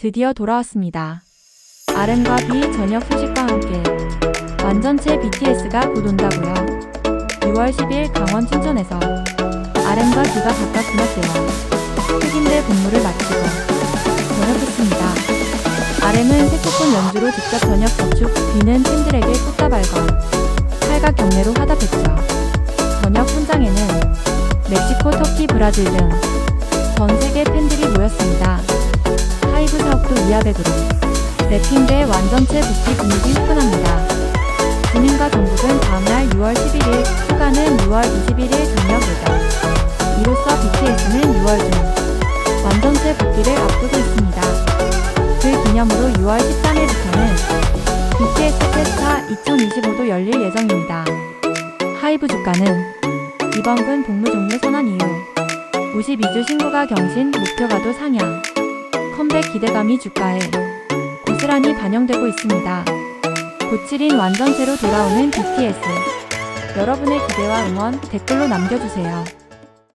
드디어 돌아왔습니다. RM과 B 저녁 소식과 함께 완전체 BTS가 곧 온다고요. 6월 10일 강원 춘천에서 RM과 B가 각각 군합되어 흑인대 복무를 마치고 전역했습니다. RM은 색소폰 연주로 직접 전역 접촉, B는 팬들에게 꽃다발과 팔각 경례로 화답했죠. 저녁 현장에는 멕시코, 터키, 브라질 등 전 세계 팬들이 모였습니다. 이하백으로 랩핑대 완전체 복귀 분위기 후끈합니다. 군인과 전국은 다음날 6월 11일, 휴가는 6월 21일 저녁 예정. 이로써 BTS는 6월 중 완전체 복귀를 앞두고 있습니다. 그 기념으로 6월 13일부터는 BTS 페스타 2025도 열릴 예정입니다. 하이브 주가는 이번 군 복무 종료 선언 이후 52주 신고가 경신, 목표가도 상향, 컴백 기대감이 주가에 고스란히 반영되고 있습니다. 고칠인 완전체로 돌아오는 BTS. 여러분의 기대와 응원 댓글로 남겨주세요.